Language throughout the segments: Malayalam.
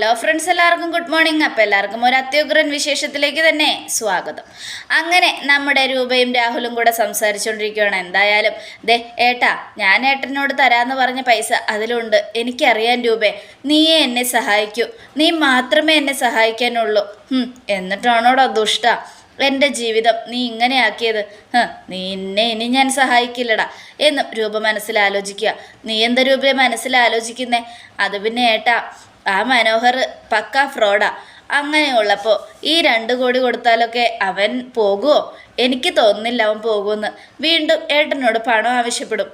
ഹലോ ഫ്രണ്ട്സ് എല്ലാവർക്കും ഗുഡ് മോർണിംഗ് അപ്പോൾ എല്ലാവർക്കും ഒരു അത്യുഗ്രൻ വിശേഷത്തിലേക്ക് തന്നെ സ്വാഗതം. അങ്ങനെ നമ്മുടെ രൂപയും രാഹുലും കൂടെ സംസാരിച്ചുകൊണ്ടിരിക്കുകയാണ് എന്തായാലും ദേ ഏട്ടാ ഞാൻ ഏട്ടനോട് തരാമെന്ന് പറഞ്ഞ പൈസ അതിലുണ്ട്. എനിക്കറിയാൻ രൂപേ നീയേ എന്നെ സഹായിക്കൂ. നീ മാത്രമേ എന്നെ സഹായിക്കാനുള്ളൂ. എന്നിട്ടാണോടോ ദുഷ്ട? എന്റെ ജീവിതം നീ ഇങ്ങനെയാക്കിയത്. നിന്നെ ഇനി ഞാൻ സഹായിക്കില്ലടാ എന്ന് രൂപ മനസ്സിൽ ആലോചിക്കുക നീ എന്താ രൂപയെ മനസ്സിൽ ആലോചിക്കുന്നേ അത് പിന്നെ ഏട്ടാ ആ മനോഹർ പക്ക ഫ്രോഡാ. അങ്ങനെയുള്ളപ്പോൾ ഈ രണ്ട് കോടി കൊടുത്താലൊക്കെ അവൻ പോകുമോ എനിക്ക് തോന്നുന്നില്ല അവൻ പോകുമെന്ന്. വീണ്ടും ഏട്ടനോട് പണം ആവശ്യപ്പെടും.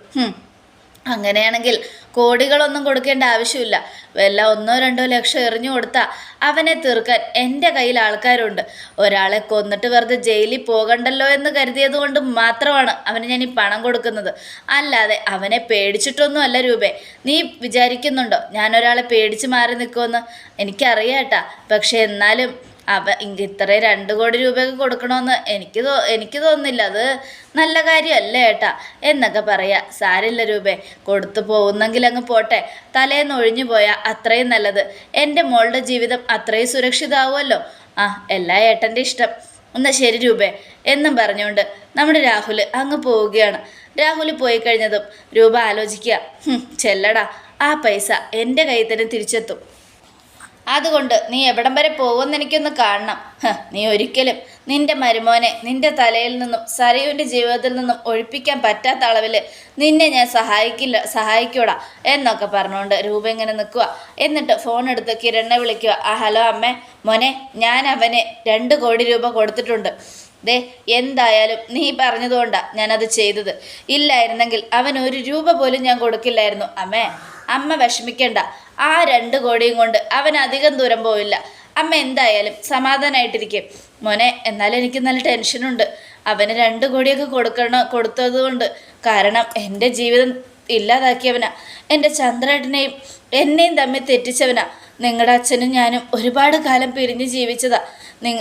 അങ്ങനെയാണെങ്കിൽ കോടികളൊന്നും കൊടുക്കേണ്ട ആവശ്യമില്ല. വല്ല ഒന്നോ രണ്ടോ ലക്ഷം എറിഞ്ഞു കൊടുത്താൽ അവനെ തീർക്കാൻ എന്റെ കയ്യിൽ ആൾക്കാരുണ്ട്. ഒരാളെ കൊന്നിട്ട് വെറുതെ ജയിലിൽ പോകണ്ടല്ലോ എന്ന് കരുതിയത് കൊണ്ട് മാത്രമാണ് അവന് ഞാൻ ഈ പണം കൊടുക്കുന്നത്. അല്ലാതെ അവനെ പേടിച്ചിട്ടൊന്നുമല്ല രൂപേ. നീ വിചാരിക്കുന്നുണ്ടോ? ഞാനൊരാളെ പേടിച്ച് മാറി നിൽക്കുമെന്ന് എനിക്കറിയാട്ടാ. പക്ഷേ എന്നാലും അവ ഇത്രയും രണ്ട് കോടി രൂപയൊക്കെ കൊടുക്കണമെന്ന് എനിക്ക് തോ എനിക്ക് തോന്നില്ല അത് നല്ല കാര്യമല്ല ഏട്ടാ? എന്നൊക്കെ പറയാ. സാരില്ല രൂപേ. കൊടുത്തു പോകുന്നെങ്കിൽ അങ്ങ് പോട്ടെ. തലേന്ന് ഒഴിഞ്ഞു പോയാൽ അത്രയും നല്ലത്. എന്റെ മോളുടെ ജീവിതം അത്രയും സുരക്ഷിതമാവുമല്ലോ ആ എല്ലാ ഏട്ടന്റെ ഇഷ്ടം. എന്നാൽ ശരി രൂപേ. എന്നും പറഞ്ഞുകൊണ്ട് നമ്മുടെ രാഹുൽ അങ്ങ് പോവുകയാണ്. രാഹുൽ പോയി കഴിഞ്ഞതും രൂപ ആലോചിക്കുക. ചെല്ലടാ. ആ പൈസ എന്റെ കയ്യിൽ തന്നെ തിരിച്ചെത്തും. അതുകൊണ്ട് നീ എവിടം വരെ പോകുമെന്ന് എനിക്കൊന്ന് കാണണം. നീ ഒരിക്കലും നിന്റെ മരുമോനെ നിന്റെ തലയിൽ നിന്നും സരയുവിന്റെ ജീവിതത്തിൽ നിന്നും ഒഴിപ്പിക്കാൻ പറ്റാത്ത അളവിൽ നിന്നെ ഞാൻ സഹായിക്കില്ല സഹായിക്കൂടാ എന്നൊക്കെ പറഞ്ഞുകൊണ്ട് രൂപ ഇങ്ങനെ നിൽക്കുക എന്നിട്ട് ഫോൺ എടുത്ത് കിരണ്ണെ വിളിക്കുക ആ ഹലോ അമ്മേ. മോനെ ഞാൻ അവന് രണ്ട് കോടി രൂപ കൊടുത്തിട്ടുണ്ട്. ദേ എന്തായാലും നീ പറഞ്ഞതുകൊണ്ടാണ് ഞാനത് ചെയ്തത്. ഇല്ലായിരുന്നെങ്കിൽ അവൻ ഒരു രൂപ പോലും ഞാൻ കൊടുക്കില്ലായിരുന്നു. അമ്മേ അമ്മ വിഷമിക്കണ്ട. ആ രണ്ട് കോടിയും കൊണ്ട് അവൻ അധികം ദൂരം പോവില്ല. അമ്മ എന്തായാലും സമാധാനമായിട്ടിരിക്കും മോനെ എന്നാലും എനിക്ക് നല്ല ടെൻഷനുണ്ട് അവന് രണ്ട് കോടിയൊക്കെ കൊടുക്കണം കൊടുത്തത് കൊണ്ട് കാരണം എന്റെ ജീവിതം ഇല്ലാതാക്കിയവനാ. എന്റെ ചന്ദ്രേട്ടനെയും എന്നെയും തമ്മിൽ തെറ്റിച്ചവനാ. നിങ്ങളുടെ അച്ഛനും ഞാനും ഒരുപാട് കാലം പിരിഞ്ഞ് ജീവിച്ചതാ.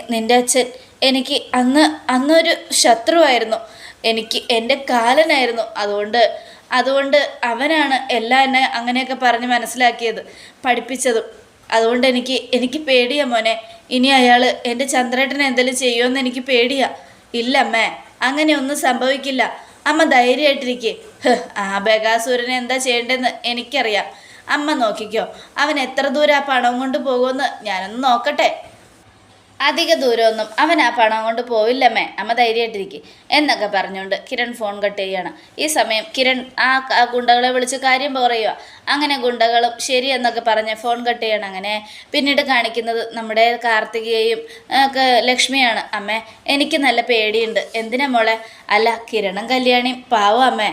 നിന്റെ അച്ഛൻ എനിക്ക് അന്ന് അന്നൊരു ശത്രുവായിരുന്നു. എനിക്ക് എന്റെ കാലനായിരുന്നു. അതുകൊണ്ട് അതുകൊണ്ട് അവനാണ് എല്ലാം എന്നെ അങ്ങനെയൊക്കെ പറഞ്ഞ് മനസ്സിലാക്കിയത് പഠിപ്പിച്ചതും. അതുകൊണ്ട് എനിക്ക് എനിക്ക് പേടിയാ മോനെ. ഇനി അയാൾ എന്റെ ചന്ദ്രേട്ടനെ എന്തെങ്കിലും ചെയ്യുമെന്ന് എനിക്ക് പേടിയാ. ഇല്ല അമ്മേ അങ്ങനെയൊന്നും സംഭവിക്കില്ല. അമ്മ ധൈര്യമായിട്ടിരിക്കേ. ആ ബഗാസുരനെ എന്താ ചെയ്യേണ്ടതെന്ന് എനിക്കറിയാം. അമ്മ നോക്കിക്കോ അവൻ എത്ര ദൂരം ആ പണം കൊണ്ട് പോകുമെന്ന് ഞാനൊന്ന് നോക്കട്ടെ. അധിക ദൂരമൊന്നും അവൻ ആ പണം കൊണ്ട് പോവില്ലമ്മേ. അമ്മ ധൈര്യമായിട്ടിരിക്കും. എന്നൊക്കെ പറഞ്ഞുകൊണ്ട് കിരൺ ഫോൺ കട്ട് ചെയ്യാണ് ഈ സമയം കിരൺ ആ ഗുണ്ടകളെ വിളിച്ച് കാര്യം പറയുക അങ്ങനെ ഗുണ്ടകളും ശരി എന്നൊക്കെ പറഞ്ഞ് ഫോൺ കട്ട് ചെയ്യണം അങ്ങനെ പിന്നീട് കാണിക്കുന്നത് നമ്മുടെ കാർത്തികയെയും ഒക്കെ ലക്ഷ്മിയാണ്. അമ്മേ എനിക്ക് നല്ല പേടിയുണ്ട്. എന്തിനാ മോളെ? അല്ല കിരണും കല്യാണിയും പാവം അമ്മേ.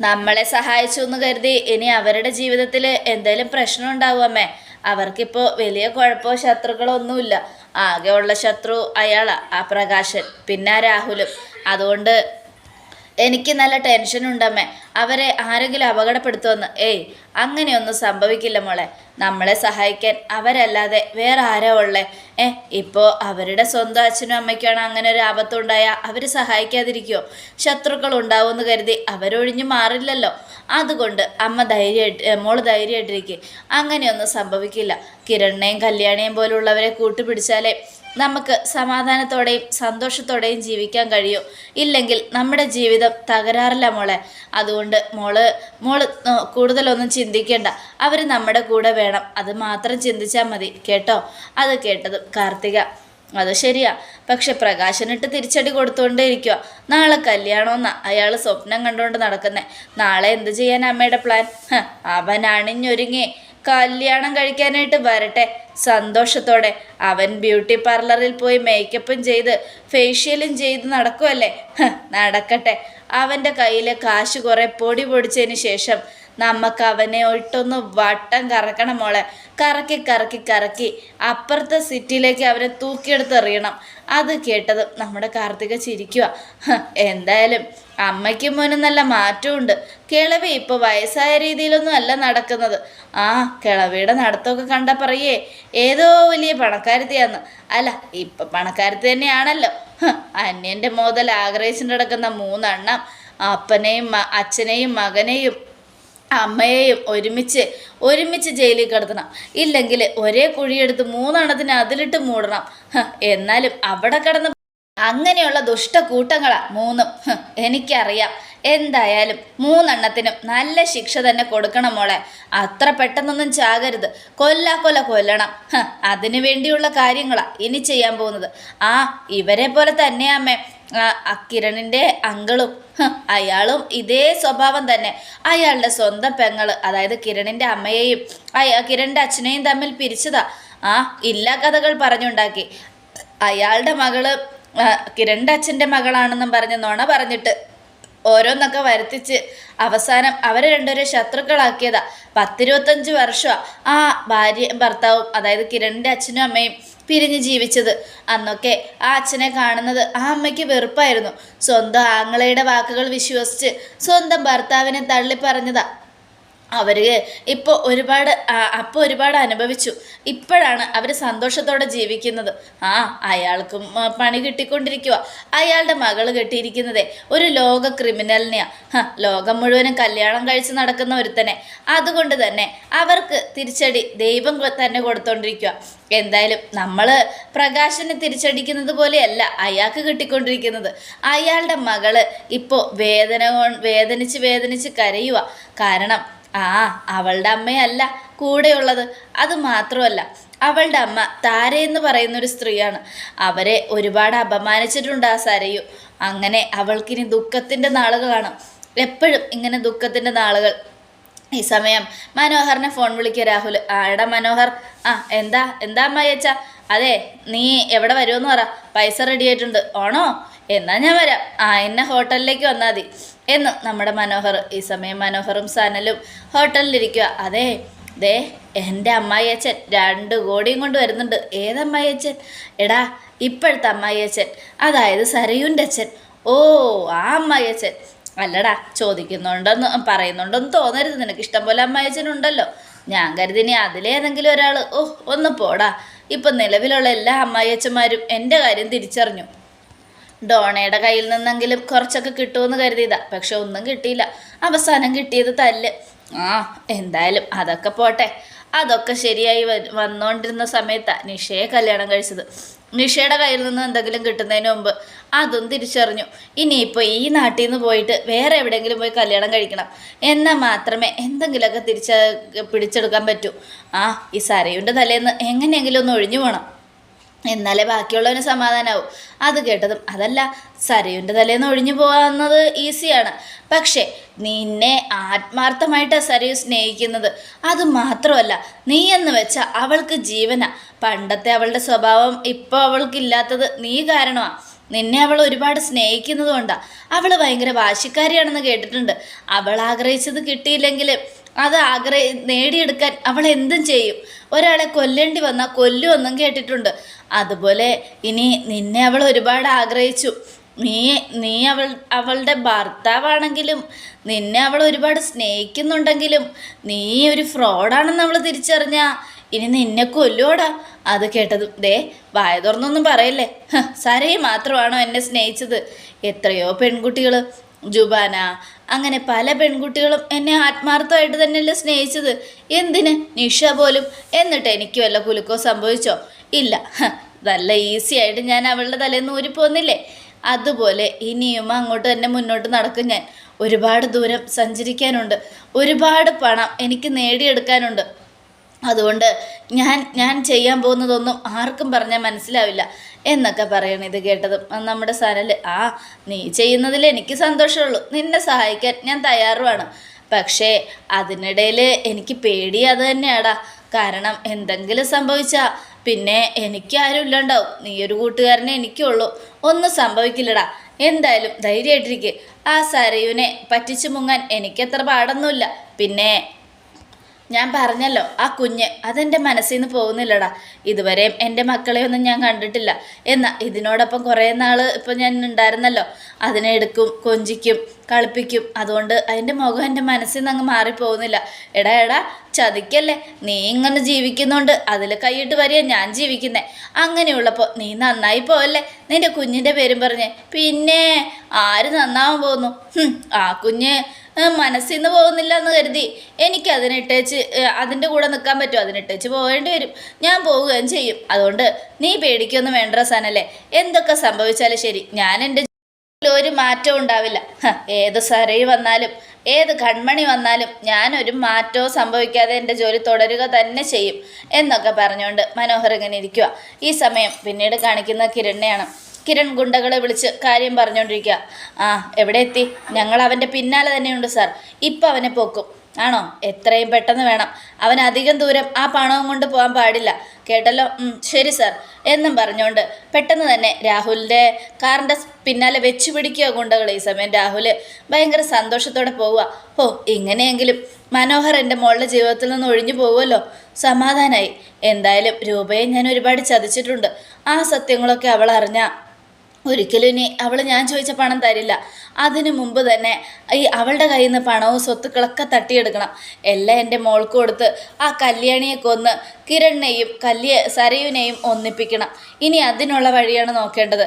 നമ്മളെ സഹായിച്ചു എന്ന് കരുതി ഇനി അവരുടെ ജീവിതത്തിൽ എന്തെങ്കിലും പ്രശ്നം ഉണ്ടാവും അമ്മേ. അവർക്കിപ്പോൾ വലിയ കുഴപ്പമോ ശത്രുക്കളോ ഒന്നുമില്ല. ആകെ ഉള്ള ശത്രു അയാളാണ് ആ പ്രകാശൻ പിന്നെ രാഹുലും. അതുകൊണ്ട് എനിക്ക് നല്ല ടെൻഷൻ ഉണ്ടമ്മേ അവരെ ആരെങ്കിലും അപകടപ്പെടുത്തുമെന്ന്. ഏയ് അങ്ങനെയൊന്നും സംഭവിക്കില്ല മോളെ. നമ്മളെ സഹായിക്കാൻ അവരല്ലാതെ വേറെ ആരാ ഉള്ളേ? ഏ ഇപ്പോൾ അവരുടെ സ്വന്തം അച്ഛനും അമ്മയ്ക്കാണ് അങ്ങനെ ഒരു ആപത്തുണ്ടായാൽ അവർ സഹായിക്കാതിരിക്കുമോ ശത്രുക്കൾ ഉണ്ടാവുമെന്ന് കരുതി അവരൊഴിഞ്ഞു മാറില്ലല്ലോ. അതുകൊണ്ട് അമ്മ ധൈര്യമായിട്ട് മോൾ ധൈര്യമായിട്ടിരിക്കും. അങ്ങനെയൊന്നും സംഭവിക്കില്ല. കിരണിനെയും കല്യാണിയും പോലുള്ളവരെ കൂട്ടുപിടിച്ചാലേ നമുക്ക് സമാധാനത്തോടെയും സന്തോഷത്തോടെയും ജീവിക്കാൻ കഴിയും. ഇല്ലെങ്കിൽ നമ്മുടെ ജീവിതം തകരാറില്ല മോളെ. അതുകൊണ്ട് മോൾ മോൾ കൂടുതലൊന്നും ചിന്തിക്കേണ്ട. അവർ നമ്മുടെ കൂടെ വേണം. അത് മാത്രം ചിന്തിച്ചാൽ മതി. കേട്ടോ? അത് കേട്ടതും കാർത്തിക. അത് ശരിയാ. പക്ഷെ പ്രകാശനിട്ട് തിരിച്ചടി കൊടുത്തുകൊണ്ടേ ഇരിക്കുക നാളെ കല്യാണമെന്നാ അയാൾ സ്വപ്നം കണ്ടുകൊണ്ട് നടക്കുന്നേ. നാളെ എന്ത് ചെയ്യാൻ അമ്മയുടെ പ്ലാൻ അവൻ അണിഞ്ഞൊരുങ്ങി. കല്യാണം കഴിക്കാനായിട്ട് വരട്ടെ. സന്തോഷത്തോടെ. അവൻ ബ്യൂട്ടി പാർലറിൽ പോയി മേക്കപ്പും ചെയ്ത് ഫേഷ്യലും ചെയ്ത് നടക്കുമല്ലേ നടക്കട്ടെ. അവന്റെ കയ്യിലെ കാശ് കുറേ പൊടി പൊടിച്ചതിന് ശേഷം നമുക്ക് അവനെ ഒട്ടൊന്ന് വട്ടം കറക്കണം മോളെ. കറക്കി കറക്കി കറക്കി അപ്പുറത്തെ സിറ്റിയിലേക്ക് അവനെ തൂക്കിയെടുത്ത് എറിയണം. അത് കേട്ടത് നമ്മുടെ കാർത്തിക ചിരിക്കുക എന്തായാലും അമ്മയ്ക്കും മോനും നല്ല മാറ്റമുണ്ട്. കിളവി ഇപ്പോൾ വയസ്സായ രീതിയിലൊന്നും അല്ല നടക്കുന്നത്. ആ കിളവിയുടെ നടത്തമൊക്കെ കണ്ട പറയേ ഏതോ വലിയ പണക്കാരത്തിയാന്ന് അല്ല ഇപ്പം പണക്കാരത്തി തന്നെയാണല്ലോ. അന്യന്റെ മുതൽ ആഗ്രഹിച്ചിട്ട് കിടക്കുന്ന മൂന്നെണ്ണം അപ്പനെയും അച്ഛനെയും മകനെയും അമ്മയെയും ഒരുമിച്ച് ഒരുമിച്ച് ജയിലിൽ കിടത്തണം. ഇല്ലെങ്കിൽ ഒരേ കുഴിയെടുത്ത് മൂന്നെണ്ണത്തിന് അതിലിട്ട് മൂടണം. എന്നാലും അവിടെ കിടന്ന് അങ്ങനെയുള്ള ദുഷ്ടക്കൂട്ടങ്ങളാ മൂന്നും. ഹ്, എനിക്കറിയാം. എന്തായാലും മൂന്നെണ്ണത്തിനും നല്ല ശിക്ഷ തന്നെ കൊടുക്കണം മോളെ. അത്ര പെട്ടെന്നൊന്നും ചാകരുത്. കൊല്ലാ കൊല കൊല്ലണം. അതിനു വേണ്ടിയുള്ള കാര്യങ്ങളാ ഇനി ചെയ്യാൻ പോകുന്നത്. ആ ഇവരെ പോലെ തന്നെ അമ്മേ ആ, ആ കിരണിന്റെ അങ്കിളും അയാളും ഇതേ സ്വഭാവം തന്നെ. അയാളുടെ സ്വന്തം പെങ്ങൾ അതായത് കിരണിന്റെ അമ്മയെയും അയാ കിരണിന്റെ അച്ഛനെയും തമ്മിൽ പിരിച്ചതാ. ആ ഇല്ലാ കഥകൾ പറഞ്ഞുണ്ടാക്കി. അയാളുടെ മകൾ കിരണിന്റെ അച്ഛന്റെ മകളാണെന്നും പറഞ്ഞ് നുണ പറഞ്ഞിട്ട് ഓരോന്നൊക്കെ വരുത്തിച്ച് അവസാനം അവരെ രണ്ടുപേരെ ശത്രുക്കളാക്കിയതാ. പത്തിരുപത്തഞ്ച് വർഷമാണ് ആ ഭാര്യ ഭർത്താവും അതായത് കിരണിന്റെ അച്ഛനും അമ്മയും പിരിഞ്ഞ് ജീവിച്ചത്. അന്നൊക്കെ ആ അച്ഛനെ കാണുന്നത് ആ അമ്മയ്ക്ക് വെറുപ്പായിരുന്നു. സ്വന്തം ആങ്ങളയുടെ വാക്കുകൾ വിശ്വസിച്ച് സ്വന്തം ഭർത്താവിനെ തള്ളി പറഞ്ഞതാ അവർ ഇപ്പോൾ ഒരുപാട് അപ്പോൾ ഒരുപാട് അനുഭവിച്ചു. ഇപ്പോഴാണ് അവർ സന്തോഷത്തോടെ ജീവിക്കുന്നത്. ആ അയാൾക്കും പണി കിട്ടിക്കൊണ്ടിരിക്കുക അയാളുടെ മകൾ കെട്ടിയിരിക്കുന്നതേ ഒരു ലോക ക്രിമിനലിനെയാണ് ലോകം മുഴുവനും കല്യാണം കഴിച്ച് നടക്കുന്ന ഒരുത്തനെ. അതുകൊണ്ട് തന്നെ അവർക്ക് തിരിച്ചടി ദൈവം തന്നെ കൊടുത്തോണ്ടിരിക്കുക എന്തായാലും നമ്മൾ പ്രകാശനെ തിരിച്ചടിക്കുന്നത് പോലെയല്ല അയാൾക്ക് കിട്ടിക്കൊണ്ടിരിക്കുന്നത്. അയാളുടെ മകൾ ഇപ്പോൾ വേദന വേദനിച്ച് വേദനിച്ച് കരയുക കാരണം ആ അവളുടെ അമ്മയല്ല കൂടെയുള്ളത്. അത് മാത്രമല്ല അവളുടെ അമ്മ താര എന്ന് പറയുന്ന ഒരു സ്ത്രീയാണ്. അവരെ ഒരുപാട് അപമാനിച്ചിട്ടുണ്ട് ആ സരയു. അങ്ങനെ അവൾക്കിനി ദുഃഖത്തിന്റെ നാളുകളാണ് എപ്പോഴും ഇങ്ങനെ ദുഃഖത്തിന്റെ നാളുകൾ. ഈ സമയം മനോഹറിനെ ഫോൺ വിളിക്കുക രാഹുൽ. ആടാ മനോഹർ. ആ എന്താ? എന്താ അമ്മ ചേച്ചാ അതെ നീ എവിടെ വരുമെന്ന് പറ. പൈസ റെഡി ആയിട്ടുണ്ട്. ഓണോ എന്നാ ഞാൻ വരാം. ആ എന്നെ ഹോട്ടലിലേക്ക് വന്നാൽ മതി. എന്ന് നമ്മുടെ മനോഹർ ഈ സമയം മനോഹറും സനലും ഹോട്ടലിലിരിക്കുക അതെ ദേ എന്റെ അമ്മായിയച്ഛൻ രണ്ട് കോടിയും കൊണ്ട് വരുന്നുണ്ട്. ഏതമ്മായിയച്ഛൻ? എടാ ഇപ്പോഴത്തെ അമ്മായിയച്ഛൻ. അതായത് സരയുന്റെ അച്ഛൻ. ഓ ആ അമ്മായിയച്ഛൻ. അല്ലടാ ചോദിക്കുന്നുണ്ടെന്ന് പറയുന്നുണ്ടെന്ന് തോന്നരുത്. നിനക്ക് ഇഷ്ടം പോലെ അമ്മായിയച്ഛനുണ്ടല്ലോ. ഞാൻ കരുതി ഇനി അതിലേതെങ്കിലും ഒരാൾ ഓ ഒന്ന് പോടാ. ഇപ്പം നിലവിലുള്ള എല്ലാ അമ്മായിയച്ഛന്മാരും എന്റെ കാര്യം തിരിച്ചറിഞ്ഞു. ഡോണയുടെ കയ്യിൽ നിന്നെങ്കിലും കുറച്ചൊക്കെ കിട്ടുമെന്ന് കരുതിയതാ. പക്ഷെ ഒന്നും കിട്ടിയില്ല. അവസാനം കിട്ടിയത് തല്ല്. ആ എന്തായാലും അതൊക്കെ പോട്ടെ. അതൊക്കെ ശരിയായി വന്നുകൊണ്ടിരുന്ന സമയത്താണ് നിഷയെ കല്യാണം കഴിച്ചത്. നിഷയുടെ കയ്യിൽ നിന്ന് എന്തെങ്കിലും കിട്ടുന്നതിന് മുമ്പ് അതും തിരിച്ചറിഞ്ഞു. ഇനിയിപ്പോൾ ഈ നാട്ടിൽ നിന്ന് പോയിട്ട് വേറെ എവിടെയെങ്കിലും പോയി കല്യാണം കഴിക്കണം. എന്നാൽ മാത്രമേ എന്തെങ്കിലുമൊക്കെ തിരിച്ച പിടിച്ചെടുക്കാൻ പറ്റൂ. ആ ഈ സരയുടെ തലേന്ന് എങ്ങനെയെങ്കിലും ഒന്ന് ഒഴിഞ്ഞു പോകണം എന്നാലേ ബാക്കിയുള്ളവന് സമാധാനമാവും അത് കേട്ടതും അതല്ല സരയുന്റെ തലേന്ന് ഒഴിഞ്ഞു പോകാവുന്നത് ഈസിയാണ്. പക്ഷേ നിന്നെ ആത്മാർത്ഥമായിട്ടാണ് സരയു സ്നേഹിക്കുന്നത്. അത് മാത്രമല്ല നീ എന്ന് വെച്ചാൽ അവൾക്ക് ജീവന. പണ്ടത്തെ അവളുടെ സ്വഭാവം ഇപ്പോൾ അവൾക്കില്ലാത്തത് നീ കാരണമാണ് നിന്നെ അവൾ ഒരുപാട് സ്നേഹിക്കുന്നത് കൊണ്ടാണ് അവൾ ഭയങ്കര വാശിക്കാരിയാണെന്ന് കേട്ടിട്ടുണ്ട്. അവൾ ആഗ്രഹിച്ചത് കിട്ടിയില്ലെങ്കിൽ അത് ആഗ്രഹ നേടിയെടുക്കാൻ അവൾ എന്തും ചെയ്യും. ഒരാളെ കൊല്ലേണ്ടി വന്നാൽ കൊല്ലുമെന്നും കേട്ടിട്ടുണ്ട്. അതുപോലെ ഇനി നിന്നെ അവൾ ഒരുപാട് ആഗ്രഹിച്ചു. നീ നീ അവൾ അവളുടെ ഭർത്താവാണെങ്കിലും നിന്നെ അവൾ ഒരുപാട് സ്നേഹിക്കുന്നുണ്ടെങ്കിലും നീ ഒരു ഫ്രോഡാണെന്ന് അവൾ തിരിച്ചറിഞ്ഞാ ഇനി നിന്നെ കൊല്ലോടാ അത് കേട്ടത് ദേ വായ തുറന്നൊന്നും പറയല്ലേ? സരയെ മാത്രമാണോ എന്നെ സ്നേഹിച്ചത്? എത്രയോ പെൺകുട്ടികൾ ജുബാന അങ്ങനെ പല പെൺകുട്ടികളും എന്നെ ആത്മാർത്ഥമായിട്ട് തന്നെയല്ലേ സ്നേഹിച്ചത്. എന്തിന്? നിഷ പോലും. എന്നിട്ട് എനിക്ക് വല്ല കുലുക്കോ സംഭവിച്ചോ? ഇല്ല. നല്ല ഈസി ആയിട്ട് ഞാൻ അവളുടെ തലേന്ന് ഊരിപ്പോന്നില്ലേ അതുപോലെ ഇനിയും അങ്ങോട്ട് തന്നെ മുന്നോട്ട് നടക്കും ഞാൻ. ഒരുപാട് ദൂരം സഞ്ചരിക്കാനുണ്ട്. ഒരുപാട് പണം എനിക്ക് നേടിയെടുക്കാനുണ്ട്. അതുകൊണ്ട് ഞാൻ ഞാൻ ചെയ്യാൻ പോകുന്നതൊന്നും ആർക്കും പറഞ്ഞാൽ മനസ്സിലാവില്ല എന്നൊക്കെ പറയണം ഇത് കേട്ടതും. നമ്മുടെ സനൽ ആ നീ ചെയ്യുന്നതിൽ എനിക്ക് സന്തോഷമുള്ളൂ. നിന്നെ സഹായിക്കാൻ ഞാൻ തയ്യാറുമാണ്. പക്ഷേ അതിനിടയിൽ എനിക്ക് പേടി അത് തന്നെയാടാ. കാരണം എന്തെങ്കിലും സംഭവിച്ചാൽ പിന്നെ എനിക്ക് ആരും ഇല്ലാണ്ടാവും. നീ ഒരു കൂട്ടുകാരനെ എനിക്കുള്ളൂ. ഒന്നും സംഭവിക്കില്ലടാ. എന്തായാലും ധൈര്യമായിട്ടിരിക്കെ. ആ സരയുവിനെ പറ്റിച്ചു മുങ്ങാൻ എനിക്കത്ര പാടൊന്നുമില്ല. പിന്നെ ഞാൻ പറഞ്ഞല്ലോ ആ കുഞ്ഞ് അതെന്റെ മനസ്സിൽ നിന്ന് പോകുന്നില്ലടാ. ഇതുവരെയും എന്റെ മക്കളെയൊന്നും ഞാൻ കണ്ടിട്ടില്ല. എന്നാൽ ഇതിനോടൊപ്പം കുറേ നാൾ ഇപ്പം ഞാൻ ഉണ്ടായിരുന്നല്ലോ. അതിനെ എടുക്കും കൊഞ്ചിക്കും കളിപ്പിക്കും. അതുകൊണ്ട് അതിന്റെ മുഖം എന്റെ മനസ്സിൽ നിന്ന് അങ്ങ് മാറിപ്പോകുന്നില്ല. എടാ എടാ ചതിക്കല്ലേ? നീ ഇങ്ങനെ ജീവിക്കുന്നുണ്ട്. അതിൽ കൈയിട്ട് വരിക ഞാൻ ജീവിക്കുന്നേ. അങ്ങനെയുള്ളപ്പോൾ നീ നന്നായി പോവല്ലേ? നിന്റെ കുഞ്ഞിന്റെ പേരും പറഞ്ഞേ പിന്നെ ആര് നന്നാവാൻ പോകുന്നു? ആ കുഞ്ഞ് മനസ്സിൽ നിന്ന് പോകുന്നില്ല എന്ന് കരുതി എനിക്ക് അതിനിട്ടേച്ച് അതിന്റെ കൂടെ നിൽക്കാൻ പറ്റും അതിനിട്ടേച്ച് പോകേണ്ടി വരും. ഞാൻ പോവുകയും ചെയ്യും. അതുകൊണ്ട് നീ പേടിക്കൊന്നും വേണ്ട സനല്ലേ എന്തൊക്കെ സംഭവിച്ചാലും ശരി. ഞാൻ എന്റെ ഒരു മാറ്റവും ഉണ്ടാവില്ല. ഏത് സരയി വന്നാലും ഏത് കൺമണി വന്നാലും ഞാനൊരു മാറ്റവും സംഭവിക്കാതെ എന്റെ ജോലി തുടരുക തന്നെ ചെയ്യും. എന്നൊക്കെ പറഞ്ഞുകൊണ്ട് മനോഹർ ഇങ്ങനെ ഇരിക്കുക ഈ സമയം പിന്നീട് കാണിക്കുന്ന കിരണിനെയാണ്. കിരൺ ഗുണ്ടകളെ വിളിച്ച് കാര്യം പറഞ്ഞുകൊണ്ടിരിക്കുക ആ എവിടെ എത്തി? ഞങ്ങൾ അവന്റെ പിന്നാലെ തന്നെയുണ്ട് സാർ. ഇപ്പം അവനെ പോക്കും. ആണോ? എത്രയും പെട്ടെന്ന് വേണം. അവൻ അധികം ദൂരം ആ പണവും കൊണ്ട് പോകാൻ പാടില്ല. കേട്ടല്ലോ? ശരി സാർ. എന്നും പറഞ്ഞുകൊണ്ട് പെട്ടെന്ന് തന്നെ രാഹുലിന്റെ കാറിന്റെ പിന്നാലെ വെച്ച് പിടിക്കുക ഗുണ്ടകൾ ഈ സമയം. രാഹുൽ ഭയങ്കര സന്തോഷത്തോടെ പോവുക. ഓ ഇങ്ങനെയെങ്കിലും മനോഹർ എന്റെ മോളുടെ ജീവിതത്തിൽ നിന്ന് ഒഴിഞ്ഞു പോകുമല്ലോ സമാധാനമായി എന്തായാലും രൂപയെ ഞാൻ ഒരുപാട് ചതിച്ചിട്ടുണ്ട്. ആ സത്യങ്ങളൊക്കെ അവൾ അറിഞ്ഞാൽ ഒരിക്കലും ഇനി അവൾ ഞാൻ ചോദിച്ച പണം തരില്ല. അതിനു മുമ്പ് തന്നെ ഈ അവളുടെ കയ്യിൽ നിന്ന് പണവും സ്വത്തുക്കളൊക്കെ തട്ടിയെടുക്കണം. എല്ലാം എന്റെ മോൾക്ക് കൊടുത്ത് ആ കല്യാണിയെ കൊന്ന് കിരണിനെയും കല്യ സരയുനെയും ഒന്നിപ്പിക്കണം. ഇനി അതിനുള്ള വഴിയാണ് നോക്കേണ്ടത്.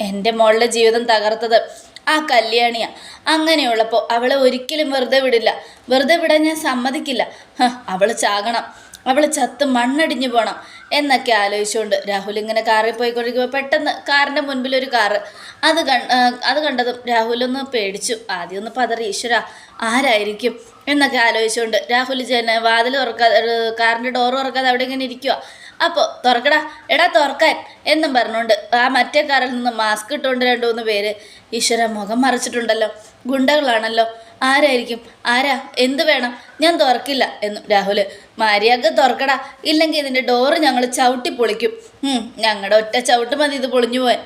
എന്റെ മോളുടെ ജീവിതം തകർത്തത് ആ കല്യാണിയാ. അങ്ങനെയുള്ളപ്പോൾ അവളെ ഒരിക്കലും വെറുതെ വിടില്ല. വെറുതെ വിടാൻ ഞാൻ സമ്മതിക്കില്ല. അവൾ ചാകണം. അവൾ ചത്ത് മണ്ണടിഞ്ഞു പോകണം എന്നൊക്കെ ആലോചിച്ചുകൊണ്ട് രാഹുൽ ഇങ്ങനെ കാറിൽ പോയിക്കൊണ്ടിരിക്കുമ്പോൾ പെട്ടെന്ന് കാറിന്റെ മുൻപിൽ ഒരു കാറ്. അത് അത് കണ്ടതും രാഹുൽ ഒന്ന് പേടിച്ചു. ആദ്യം ഒന്ന് പതറി ഈശ്വര ആരായിരിക്കും? എന്നൊക്കെ ആലോചിച്ചുകൊണ്ട് രാഹുൽ ജന വാതിൽ തുറക്കാതെ കാറിന്റെ ഡോർ തുറക്കാതെ അവിടെ ഇങ്ങനെ ഇരിക്കുക അപ്പോൾ തുറക്കടാ. എടാ തുറക്കാൻ. എന്നും പറഞ്ഞുകൊണ്ട് ആ മറ്റേ കാറിൽ നിന്ന് മാസ്ക് ഇട്ടുകൊണ്ട് രണ്ടു മൂന്ന് പേര് ഈശ്വര മുഖം മറച്ചിട്ടുണ്ടല്ലോ. ഗുണ്ടകളാണല്ലോ. ആരായിരിക്കും? ആരാ? എന്ത് വേണം? ഞാൻ തുറക്കില്ല എന്നും രാഹുൽ മാരിയാക്ക് തുറക്കടാ. ഇല്ലെങ്കിൽ ഇതിന്റെ ഡോറ് ഞങ്ങൾ ചവിട്ടി പൊളിക്കും. ഞങ്ങളുടെ ഒറ്റ ചവിട്ട് മതി ഇത് പൊളിഞ്ഞു പോവാൻ.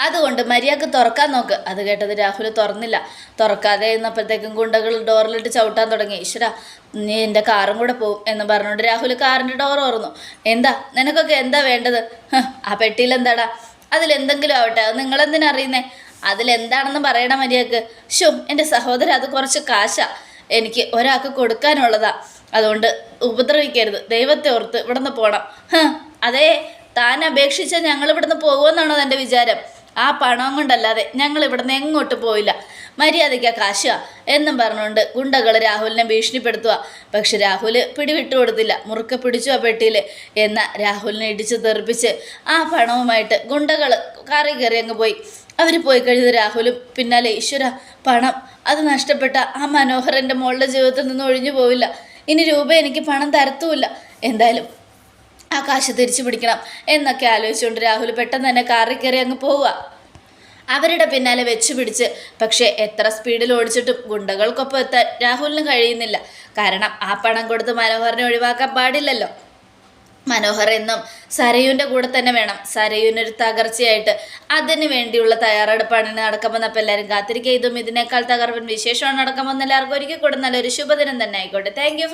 അതുകൊണ്ട് മര്യാദയ്ക്ക് തുറക്കാൻ നോക്ക്. അത് കേട്ടത് രാഹുൽ തുറന്നില്ല. തുറക്കാതെ ഇന്നപ്പോഴത്തേക്കും ഗുണ്ടകൾ ഡോറിലിട്ട് ചവിട്ടാൻ തുടങ്ങി. ഈശ്വര നീ എന്റെ കാറും കൂടെ പോവും എന്ന് പറഞ്ഞുകൊണ്ട് രാഹുൽ കാറിന്റെ ഡോർ ഓർന്നു. എന്താ? നിനക്കൊക്കെ എന്താ വേണ്ടത്? ആ പെട്ടിയിലെന്താടാ അതിലെന്തെങ്കിലും ആവട്ടെ. അത് നിങ്ങളെന്തിനാ അറിയുന്നേ? അതിലെന്താണെന്ന് പറയണ മര്യാദയ്ക്ക്. ഷോ എന്റെ സഹോദരൻ അത് കുറച്ച് കാശാ. എനിക്ക് ഒരാൾക്ക് കൊടുക്കാനുള്ളതാ. അതുകൊണ്ട് ഉപദ്രവിക്കരുത്. ദൈവത്തെ ഓർത്ത് ഇവിടുന്ന് പോകണം അതേ താൻ അപേക്ഷിച്ച ഞങ്ങൾ ഇവിടുന്ന് പോകുമെന്നാണോ എന്റെ വിചാരം? ആ പണം കൊണ്ടല്ലാതെ ഞങ്ങൾ ഇവിടുന്ന് എങ്ങോട്ട് പോയില്ല. മര്യാദയ്ക്ക് കാശുക എന്നും പറഞ്ഞുകൊണ്ട് ഗുണ്ടകൾ രാഹുലിനെ ഭീഷണിപ്പെടുത്തുക പക്ഷെ രാഹുൽ പിടിവിട്ടു കൊടുത്തില്ല. മുറുക്ക പിടിച്ചു ആ പെട്ടിയിൽ എന്ന രാഹുലിനെ ഇടിച്ച് തെറിപ്പിച്ച് ആ പണവുമായിട്ട് ഗുണ്ടകൾ കറി കയറി അങ്ങ് പോയി. അവർ പോയി കഴിഞ്ഞത് രാഹുലും. പിന്നാലെ ഈശ്വര പണം. അത് നഷ്ടപ്പെട്ട ആ മനോഹരന്റെ മോളുടെ ജീവിതത്തിൽ നിന്ന് ഒഴിഞ്ഞു പോവില്ല. ഇനി രൂപ എനിക്ക് പണം തരത്തുമില്ല. എന്തായാലും ആ കാശ് തിരിച്ചു പിടിക്കണം എന്നൊക്കെ ആലോചിച്ചുകൊണ്ട് രാഹുൽ പെട്ടെന്ന് തന്നെ കാറിൽ കയറി അങ്ങ് പോവുക. അവരുടെ പിന്നാലെ വെച്ചു പിടിച്ച് പക്ഷേ എത്ര സ്പീഡിൽ ഓടിച്ചിട്ടും ഗുണ്ടകൾക്കൊപ്പം എത്താൻ രാഹുലിന് കഴിയുന്നില്ല. കാരണം ആ പണം കൊടുത്ത് മനോഹറിനെ ഒഴിവാക്കാൻ പാടില്ലല്ലോ. മനോഹർ എന്നും സരയുവിന്റെ കൂടെ തന്നെ വേണം. സരയുവിനൊരു തകർച്ചയായിട്ട് അതിന് വേണ്ടിയുള്ള തയ്യാറെടുപ്പാണ് നടക്കുമെന്ന് അപ്പോൾ എല്ലാവരും കാത്തിരിക്കുക. ഇതും ഇതിനേക്കാൾ തകർപ്പൻ വിശേഷമാണ് നടക്കുമെന്ന് എല്ലാവർക്കും ഒരിക്കൽ കൂടെ നല്ലൊരു ശുഭദിനം തന്നെ ആയിക്കോട്ടെ. Thank you